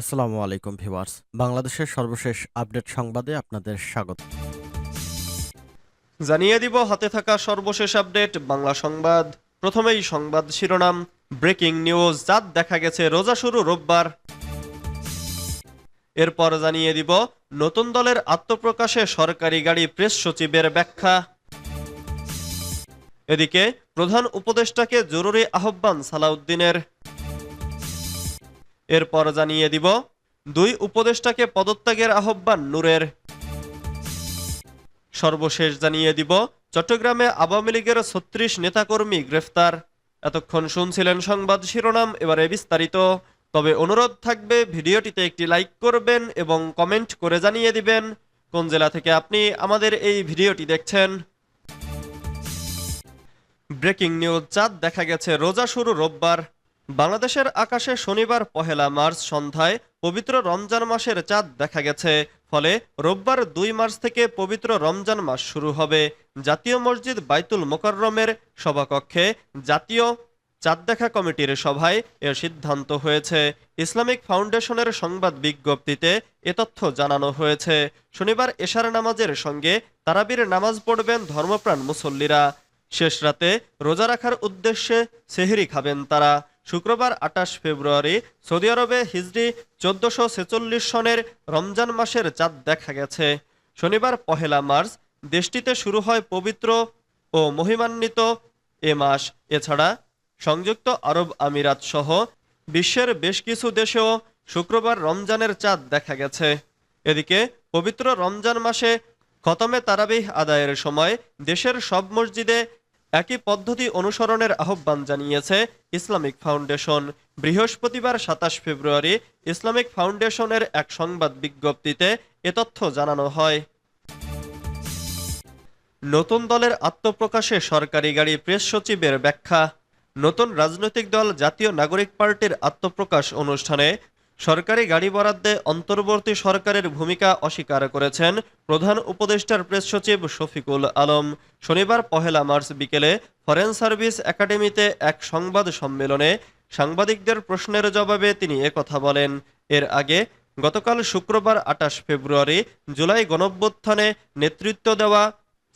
আসসালামু আলাইকুম ভিউয়ার্স। বাংলাদেশের সর্বশেষ আপডেট সংবাদে আপনাদের স্বাগত। জানিয়ে দিব, হাতে থাকা সর্বশেষ আপডেট, বাংলা সংবাদ। প্রথমেই সংবাদ শিরোনাম, ব্রেকিং নিউজ জাত দেখা গেছে রোজা শুরু রোববার। এরপর জানিয়ে দিব, নতুন দলের আত্মপ্রকাশে সরকারি গাড়ি প্রেস সচিবের ব্যাখ্যা। এদিকে প্রধান উপদেষ্টাকে জরুরি আহ্বান সালাউদ্দিনের। এরপর জানিয়ে দিব, দুই উপদেষ্টাকে পদত্যাগের আহ্বান নূরের। সর্বশেষ জানিয়ে দিব, চট্টগ্রামে আওয়ামী লীগের ছত্রিশ নেতাকর্মী গ্রেফতার। এতক্ষণ শুনছিলেন সংবাদ শিরোনাম, এবারে বিস্তারিত। তবে অনুরোধ থাকবে, ভিডিওটিতে একটি লাইক করবেন এবং কমেন্ট করে জানিয়ে দিবেন, কোন জেলা থেকে আপনি আমাদের এই ভিডিওটি দেখছেন। ব্রেকিং নিউজ চাঁদ, দেখা গেছে রোজা শুরু রোববার। বাংলাদেশের আকাশে শনিবার পহেলা মার্চ সন্ধ্যায় পবিত্র রমজান মাসের চাঁদ দেখা গেছে। ফলে রোববার দুই মার্চ থেকে পবিত্র রমজান মাস শুরু হবে। জাতীয় মসজিদ বাইতুল মোকাররমের সভাকক্ষে জাতীয় চাঁদ দেখা কমিটির সভায় এ সিদ্ধান্ত হয়েছে। ইসলামিক ফাউন্ডেশনের সংবাদ বিজ্ঞপ্তিতে এ তথ্য জানানো হয়েছে। শনিবার এশার নামাজের সঙ্গে তারাবির নামাজ পড়বেন ধর্মপ্রাণ মুসল্লিরা। শেষ রাতে রোজা রাখার উদ্দেশ্যে সেহরি খাবেন তারা। শুক্রবার আটাশ ফেব্রুয়ারি সৌদি আরবে হিজরি চোদ্দশো ছেচল্লিশ সনের রমজান মাসের চাঁদ দেখা গেছে। শনিবার পহেলা মার্চ দেশটিতে শুরু হয় পবিত্র ও মহিমান্বিত এ মাস। এছাড়া সংযুক্ত আরব আমিরাত সহ বিশ্বের বেশ কিছু দেশেও শুক্রবার রমজানের চাঁদ দেখা গেছে। এদিকে পবিত্র রমজান মাসে খতমে তারাবিহ আদায়ের সময় দেশের সব মসজিদে একই পদ্ধতি অনুসরণের আহ্বান জানিয়েছে ইসলামিক ফাউন্ডেশন। বৃহস্পতিবার সাতাশ ফেব্রুয়ারি ইসলামিক ফাউন্ডেশনের এক সংবাদ বিজ্ঞপ্তিতে এ তথ্য জানানো হয়। নতুন দলের আত্মপ্রকাশে সরকারি গাড়ি প্রেস সচিবের ব্যাখ্যা। নতুন রাজনৈতিক দল জাতীয় নাগরিক পার্টির আত্মপ্রকাশ অনুষ্ঠানে সরকারি গাড়ি বরাদ্দে অন্তর্বর্তী সরকারের ভূমিকা অস্বীকার করেছেন প্রধান উপদেষ্টার প্রেস সচিব শফিকুল আলম। শনিবার পহেলা মার্চ বিকেলে ফরেন সার্ভিস একাডেমিতে এক সংবাদ সম্মেলনে সাংবাদিকদের প্রশ্নের জবাবে তিনি একথা বলেন। এর আগে গতকাল শুক্রবার আটাশ ফেব্রুয়ারি জুলাই গণঅভ্যুত্থানে নেতৃত্ব দেওয়া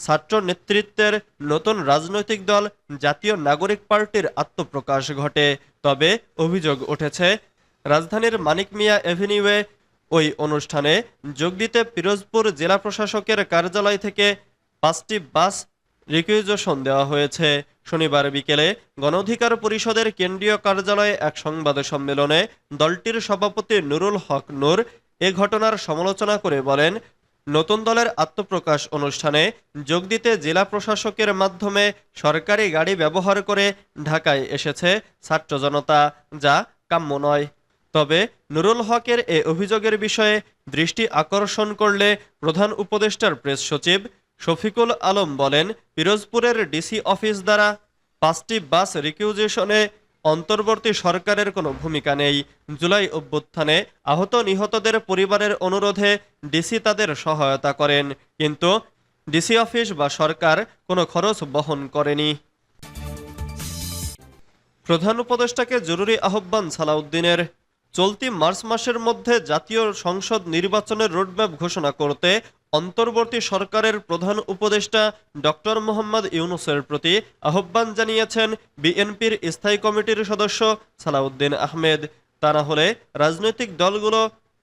ছাত্র নেতৃত্বের নতুন রাজনৈতিক দল জাতীয় নাগরিক পার্টির আত্মপ্রকাশ ঘটে। তবে অভিযোগ উঠেছে রাজধানীর মানিক মিয়া এভিনিউয়ে ওই অনুষ্ঠানে যোগ দিতে পিরোজপুর জেলা প্রশাসকের কার্যালয় থেকে পাঁচটি বাস রিকুইজেশন দেওয়া হয়েছে। শনিবার বিকেলে গণঅধিকার পরিষদের কেন্দ্রীয় কার্যালয়ে এক সংবাদ সম্মেলনে দলটির সভাপতি নুরুল হক নূর এ ঘটনার সমালোচনা করে বলেন, নতুন দলের আত্মপ্রকাশ অনুষ্ঠানে যোগ দিতে জেলা প্রশাসকের মাধ্যমে সরকারি গাড়ি ব্যবহার করে ঢাকায় এসেছে ছাত্র জনতা, যা কাম্য নয়। তবে নুরুল হকের এ অভিযোগের বিষয়ে দৃষ্টি আকর্ষণ করলে প্রধান উপদেষ্টার প্রেস সচিব শফিকুল আলম বলেন, পিরোজপুরের ডিসি অফিস দ্বারা পাঁচটি বাস রিকিউজেশনে অন্তর্বর্তী সরকারের কোনো ভূমিকা নেই। জুলাই অভ্যুত্থানে আহত নিহতদের পরিবারের অনুরোধে ডিসি তাদের সহায়তা করেন, কিন্তু ডিসি অফিস বা সরকার কোনো খরচ বহন করেনি। প্রধান উপদেষ্টাকে জরুরি আহ্বান সালাউদ্দিনের চলতি মার্চ মাসের মধ্যে জাতীয় সংসদ নির্বাচনের রোডম্যাপ ঘোষণা করতে অন্তর্বর্তী সরকারের প্রধান উপদেষ্টা ডক্টর মোহাম্মদ ইউনুসের প্রতি আহ্বান জানিয়েছেন বিএনপির স্থায়ী কমিটির সদস্য সালাউদ্দিন আহমেদ। তা না হলে রাজনৈতিক দলগুলো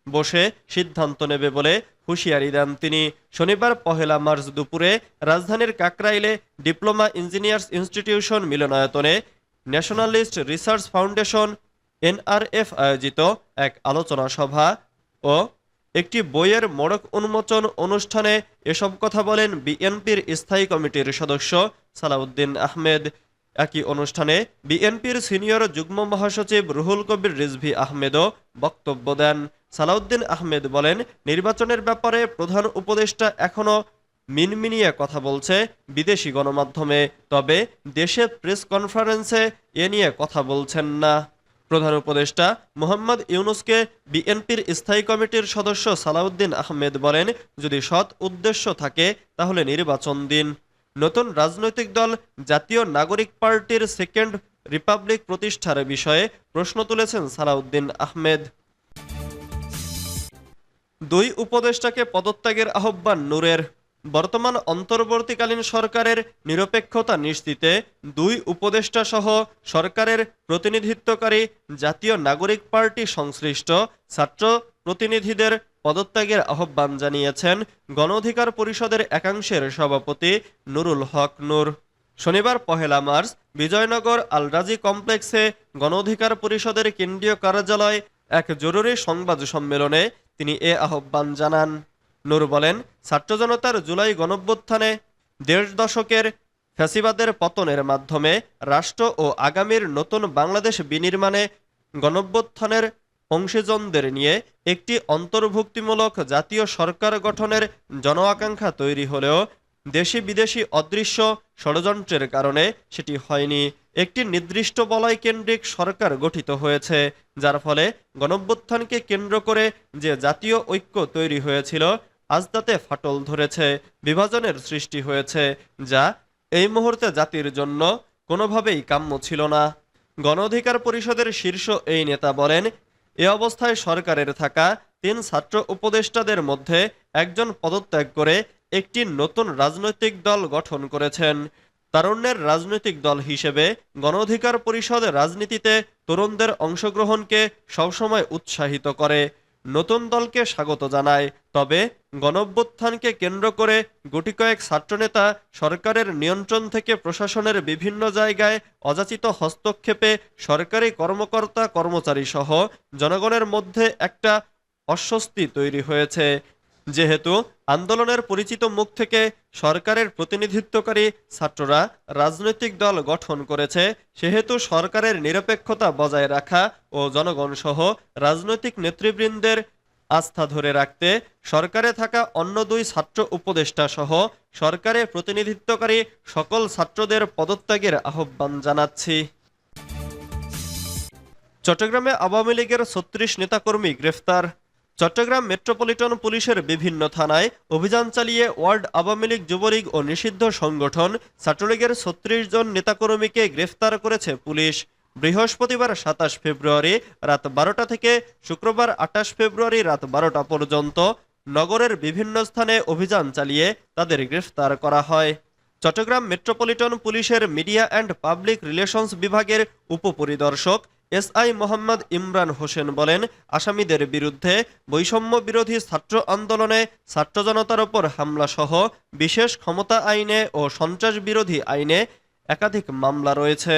বসে সিদ্ধান্ত নেবে বলে হুঁশিয়ারি দেন তিনি। শনিবার পহেলা মার্চ দুপুরে রাজধানীর কাকরাইলে ডিপ্লোমা ইঞ্জিনিয়ার্স ইনস্টিটিউশন মিলনায়তনে ন্যাশনালিস্ট রিসার্চ ফাউন্ডেশন এনআরএফ আয়োজিত এক আলোচনা সভা ও একটি বইয়ের মোড়ক উন্মোচন অনুষ্ঠানে এসব কথা বলেন বিএনপির স্থায়ী কমিটির সদস্য সালাউদ্দিন আহমেদ। একই অনুষ্ঠানে বিএনপির সিনিয়র যুগ্ম মহাসচিব রুহুল কবির রিজভি আহমেদও বক্তব্য দেন। সালাউদ্দিন আহমেদ বলেন, নির্বাচনের ব্যাপারে প্রধান উপদেষ্টা এখনও মিনমিনিয়ে কথা বলছে বিদেশি গণমাধ্যমে, তবে দেশে প্রেস কনফারেন্সে এ নিয়ে কথা বলছেন না। প্রধান উপদেষ্টা মোহাম্মদ ইউনুসকে বিএনপির স্থায়ী কমিটির সদস্য সালাউদ্দিন আহমেদ বলেন, যদি সৎ উদ্দেশ্য থাকে, তাহলে নির্বাচন দিন। নতুন রাজনৈতিক দল জাতীয় নাগরিক পার্টির সেকেন্ড রিপাবলিক প্রতিষ্ঠার বিষয়ে প্রশ্ন তুলেছেন সালাউদ্দিন আহমেদ। দুই উপদেষ্টাকে পদত্যাগের আহ্বান নূরের। বর্তমান অন্তর্বর্তীকালীন সরকারের নিরপেক্ষতা নিশ্চিতে দুই উপদেষ্টা সহ সরকারের প্রতিনিধিত্বকারী জাতীয় নাগরিক পার্টি সংশ্লিষ্ট ছাত্র প্রতিনিধিদের পদত্যাগের আহ্বান জানিয়েছেন গণ অধিকার পরিষদের একাংশের সভাপতি নুরুল হক নূর। শনিবার পহেলা মার্চ বিজয়নগর আলরাজি কমপ্লেক্সে গণ অধিকার পরিষদের কেন্দ্রীয় কার্যালয় এক জরুরি সংবাদ সম্মেলনে তিনি এ আহ্বান জানান। নূর বলেন, ছাত্র জনতার জুলাই গণভ্যুত্থানে দেড় দশকের ফ্যাসিবাদের পতনের মাধ্যমে রাষ্ট্র ও আগামীর নতুন বাংলাদেশ বিনির্মাণে গণভ্যুত্থানের অংশীজনদের নিয়ে একটি অন্তর্ভুক্তিমূলক জাতীয় সরকার গঠনের জন আকাঙ্ক্ষা তৈরি হলেও দেশি বিদেশি অদৃশ্য ষড়যন্ত্রের কারণে সেটি হয়নি। একটি নির্দিষ্ট বলয় কেন্দ্রিক সরকার গঠিত হয়েছে, যার ফলে গণভ্যুত্থানকে কেন্দ্র করে যে জাতীয় ঐক্য তৈরি হয়েছিল আজ তাতে ফাটল ধরেছে, বিভাজনের সৃষ্টি হয়েছে, যা এই মুহূর্তে জাতির জন্য কোনোভাবেই কাম্য ছিল না। গণ অধিকার পরিষদের শীর্ষ এই নেতা বলেন, এ অবস্থায় সরকারের থাকা তিন ছাত্র উপদেষ্টাদের মধ্যে একজন পদত্যাগ করে একটি নতুন রাজনৈতিক দল গঠন করেছেন। তারুণ্যের রাজনৈতিক দল হিসেবে গণ অধিকার পরিষদ রাজনীতিতে তরুণদের অংশগ্রহণকে সবসময় উৎসাহিত করে। নতুন দলকে স্বাগত জানায়। তবে গণভ্যুত্থানকে কেন্দ্র করে গুটি কয়েক ছাত্রনেতা সরকারের নিয়ন্ত্রণ থেকে প্রশাসনের বিভিন্ন জায়গায় অযাচিত হস্তক্ষেপে সরকারি কর্মকর্তা কর্মচারী সহ জনগণের মধ্যে একটা অস্বস্তি তৈরি হয়েছে। যেহেতু আন্দোলনের পরিচিত মুখ থেকে সরকারের প্রতিনিধিত্বকারী ছাত্ররা রাজনৈতিক দল গঠন করেছে, সেহেতু সরকারের নিরপেক্ষতা বজায় রাখা ও জনগণ সহ রাজনৈতিক নেতৃবৃন্দের আস্থা ধরে রাখতে সরকারে থাকা অন্য দুই ছাত্র উপদেষ্টা সহ সরকারে প্রতিনিধিত্বকারী সকল ছাত্রদের পদত্যাগের আহ্বান জানাচ্ছি। চট্টগ্রামে আওয়ামী লীগের ছত্রিশ নেতাকর্মী গ্রেফতার চট্টগ্রাম মেট্রোপলিটন পুলিশের বিভিন্ন থানায় অভিযান চালিয়ে ওয়ার্ড আওয়ামী লীগ যুবলীগ ও নিষিদ্ধ সংগঠন ছাত্রলীগের ছত্রিশ জন নেতাকর্মীকে গ্রেফতার করেছে পুলিশ। বৃহস্পতিবার সাতাশ ফেব্রুয়ারি রাত বারোটা থেকে শুক্রবার আঠাশ ফেব্রুয়ারি রাত বারোটা পর্যন্ত নগরের বিভিন্ন স্থানে অভিযান চালিয়ে তাদের গ্রেফতার করা হয়। চট্টগ্রাম মেট্রোপলিটন পুলিশের মিডিয়া অ্যান্ড পাবলিক রিলেশনস বিভাগের উপপরিদর্শক এস আই মোহাম্মদ ইমরান হোসেন বলেন, আসামিদের বিরুদ্ধে বৈষম্য বিরোধী ছাত্র আন্দোলনে ছাত্র জনতার ওপর হামলাসহ বিশেষ ক্ষমতা আইনে ও সন্ত্রাস বিরোধী আইনে একাধিক মামলা রয়েছে।